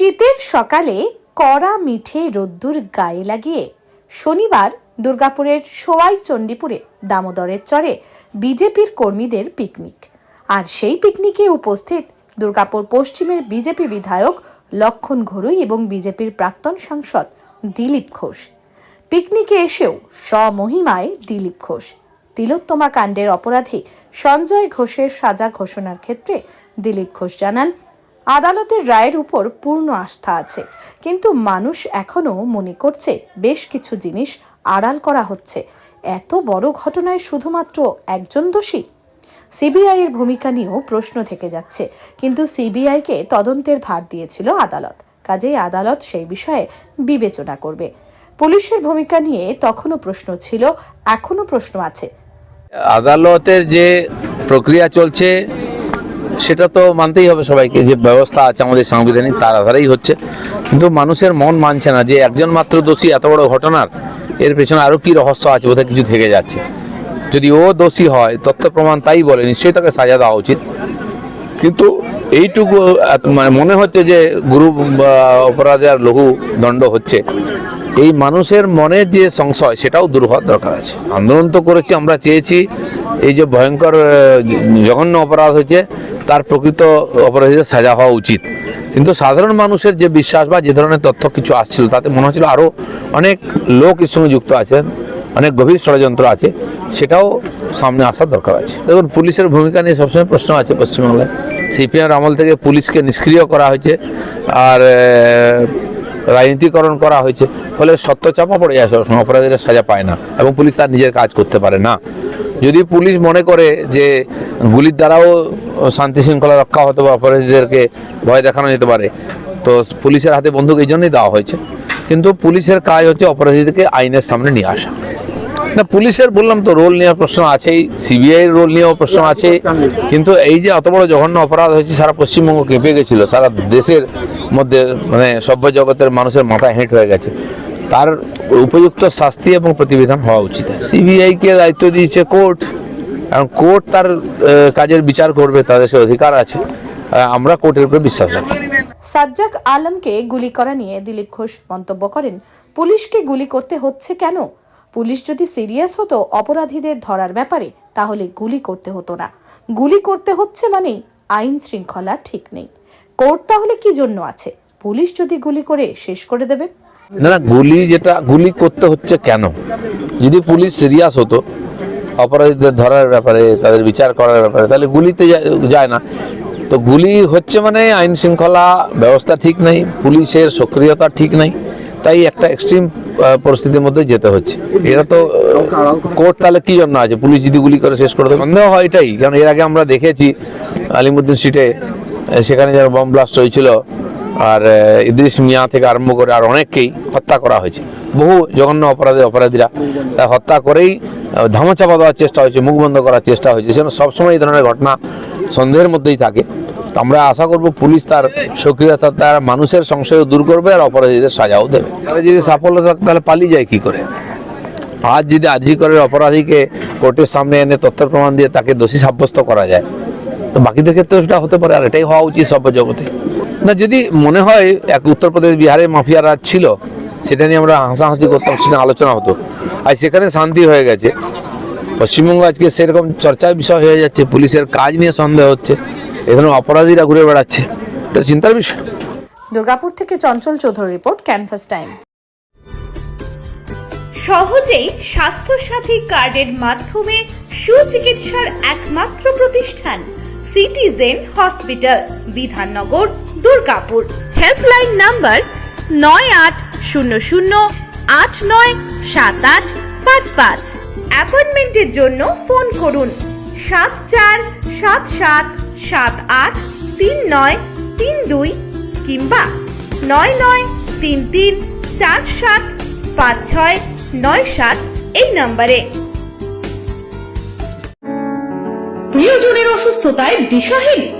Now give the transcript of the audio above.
শীতের সকালে কড়া মিঠে রোদ্দুর গায়ে লাগিয়ে শনিবার দুর্গাপুরের সোয়াই চণ্ডীপুরে দামোদরের চরে বিজেপির কর্মীদের পিকনিক। আর সেই পিকনিকে উপস্থিত দুর্গাপুর পশ্চিমের বিজেপি বিধায়ক লক্ষণ ঘরুই এবং বিজেপির প্রাক্তন সাংসদ দিলীপ ঘোষ। পিকনিকে এসেও স্বমহিমায় দিলীপ ঘোষ। তিলোত্তমা কাণ্ডের অপরাধী সঞ্জয় ঘোষের সাজা ঘোষণার ক্ষেত্রে দিলীপ ঘোষ জানান আদালতের রায়ের উপর পূর্ণ আস্থা আছে। কিন্তু মানুষ এখনও মনে করছে বেশ কিছু জিনিস আড়াল করা হচ্ছে। এত বড় ঘটনায় শুধুমাত্র একজন দোষী? সিবিআই এর ভূমিকা নিয়েও প্রশ্ন থেকে যাচ্ছে। কিন্তু সিবিআইকে তদন্তের ভার দিয়েছিল আদালত। কাজেই আদালত সেই বিষয়ে বিবেচনা করবে। পুলিশের ভূমিকা নিয়ে তখনও প্রশ্ন ছিল এখনও প্রশ্ন আছে। আদালতের যে প্রক্রিয়া চলছে সেটা তো মানতেই হবে সবাইকে যে ব্যবস্থা আছে আমাদের সাংবিধানিক তার আধারেই হচ্ছে। কিন্তু মানুষের মন মানছে না যে একজন মাত্র দোষী এত বড় ঘটনার, এর পেছনে আরও কি রহস্য আছে বোধহয় কিছু থেকে যাচ্ছে। যদি ও দোষী হয় তথ্য প্রমাণ তাই বলে, নিশ্চয়ই তাকে সাজা দেওয়া উচিত। কিন্তু এইটুকু মানে মনে হচ্ছে যে গুরু অপরাধে আর লঘু দণ্ড হচ্ছে। এই মানুষের মনের যে সংশয়, সেটাও দূর হওয়ার দরকার আছে। আন্দোলন তো করেছি, আমরা চেয়েছি, এই যে ভয়ঙ্কর জঘন্য অপরাধ হয়েছে তার প্রকৃত অপরাধীদের সাজা হওয়া উচিত। কিন্তু সাধারণ মানুষের যে বিশ্বাস বা যে ধরনের তথ্য কিছু আসছিল, তাতে মনে হচ্ছিল আরও অনেক লোক এর সঙ্গে যুক্ত আছেন, অনেক গভীর ষড়যন্ত্র আছে, সেটাও সামনে আসার দরকার আছে। দেখুন, পুলিশের ভূমিকা নিয়ে সবসময় প্রশ্ন আছে পশ্চিমবাংলায়। সিপিএম আমল থেকে পুলিশকে নিষ্ক্রিয় করা হয়েছে, আর রাজনীতিকরণ করা হয়েছে, ফলে সত্য চাপা পড়ে যায় সবসময় অপরাধীরা সাজা পায় না, এবং পুলিশ তার নিজের কাজ করতে পারে না। যদি পুলিশ মনে করে যে গুলির দ্বারাও শান্তি শৃঙ্খলা রক্ষা হতে পারে, অপরাধীদেরকে ভয় দেখানো যেতে পারে, তো পুলিশের হাতে বন্দুক এই জন্যই দেওয়া হয়েছে। কিন্তু পুলিশের কাজ হচ্ছে অপরাধীদেরকে আইনের সামনে নিয়ে আসা। না, পুলিশের বললাম তো রোল নেওয়ার প্রশ্ন আছেই, সিবিআই রোল নিয়েও প্রশ্ন আছে কিন্তু এই যে অত বড় জঘন্য অপরাধ হয়েছে, সারা পশ্চিমবঙ্গ কেঁপে গেছিল, সারা দেশের মধ্যে মানে সভ্য জগতের মানুষের মাথা হেঁট হয়ে গেছে। তার উপযুক্ত শাস্তি এবং প্রতিবিধান হওয়া উচিত। সিবিআইকে দায়িত্ব দিয়েছে কোর্ট। কারণ কোর্ট তার কাজের বিচার করবে, তাদের সে অধিকার আছে। আমরা কোর্টের উপরে বিশ্বাস রাখি। সাজ্জাক আলমকে গুলি করা নিয়ে দিলীপ ঘোষ মন্তব্য করেন, পুলিশকে গুলি করতে হচ্ছে কেন? পুলিশ যদি সিরিয়াস হতো অপরাধীদের ধরার ব্যাপারে, তাহলে গুলি করতে হতো না। গুলি করতে হচ্ছে মানেই আইন শৃঙ্খলা ঠিক নেই। কোর্ট তাহলে কি জন্য আছে? পুলিশ যদি গুলি করে শেষ করে দেবে। না না, গুলি যেটা, গুলি করতে হচ্ছে কেন? যদি পুলিশ সিরিয়াস হতো, অপরাধীদের ধরার ব্যাপারে, তাদের বিচার করার ব্যাপারে, তাহলে গুলিতে যায় না। তো গুলি হচ্ছে মানে আইন শৃঙ্খলা ব্যবস্থা ঠিক নেই, পুলিশের সক্রিয়তা ঠিক নেই, তাই একটা এক্সট্রিম পরিস্থিতির মধ্যে যেতে হচ্ছে। এটা তো কোর্ট তাহলে কি জন্য আছে? পুলিশ যদি গুলি করে, শেষ করে দেবে? সন্দেহ হয় এটাই, কারণ এর আগে আমরা দেখেছি আলিমুদ্দিন স্ট্রিটে সেখানে যারা বম ব্লাস্ট হয়েছিল আর ইদ্রিস মিয়া থেকে আরম্ভ করে আর অনেককেই হত্যা করা হয়েছে। বহু জঘন্য অপরাধী অপরাধীরা হত্যা করেই ধামাচাপা দেওয়ার চেষ্টা হয়েছে, মুখ বন্ধ করার চেষ্টা হয়েছে। সেজন্য সবসময় এই ধরনের ঘটনা সন্দেহের মধ্যেই থাকে। আমরা আশা করব পুলিশ তার সক্রিয়তা, তার মানুষের সংশয় দূর করবে আর অপরাধীদের সাজাও দেবে। তারা যদি সাফল্য থাকে, তাহলে পালিয়ে যায় কি করে? আজ যদি আর্জি করে অপরাধীকে কোর্টের সামনে এনে তথ্য প্রমাণ দিয়ে তাকে দোষী সাব্যস্ত করা যায়, তো বাকিদের ক্ষেত্রে সেটা হতে পারে। আর এটাই হওয়া উচিত সভ্য জগতে না যদি মনে হয় এক উত্তরপ্রদেশ বিহারে মাফিয়ারা ছিল সেটা নিয়ে আমরা হাসাহাসি করতাম সেটা আলোচনা হতো। আর সেখানে শান্তি হয়ে গেছে। পশ্চিমবঙ্গ আজকে সেরকম চর্চার বিষয় হয়ে যাচ্ছে পুলিশের কাজ নিয়ে সন্দেহ হচ্ছে এখানে অপরাধীরা ঘুরে বেড়াচ্ছে। এটা চিন্তার বিষয়। দুর্গাপুর থেকে Chanchal Chowdhury report canvas time. সহজেই স্বাস্থ্যসাথী কার্ডের মাধ্যমে সুচিকিৎসার একমাত্র প্রতিষ্ঠান Citizen Hospital Bidhannagar. Durgapur. Helpline number নয় আট শূন্য শূন্য আট নয় সাত আট পাঁচ পাঁচ। অ্যাপয়েন্টমেন্টের জন্য ফোন করুন। সাত চার সাত সাত সাত আট তিন নয় তিন দুই কিংবা নয় নয় তিন তিন চার সাত পাঁচ ছয় নয় সাত এই নম্বরে। প্রিয়জনের অসুস্থতায় দিশাহীন।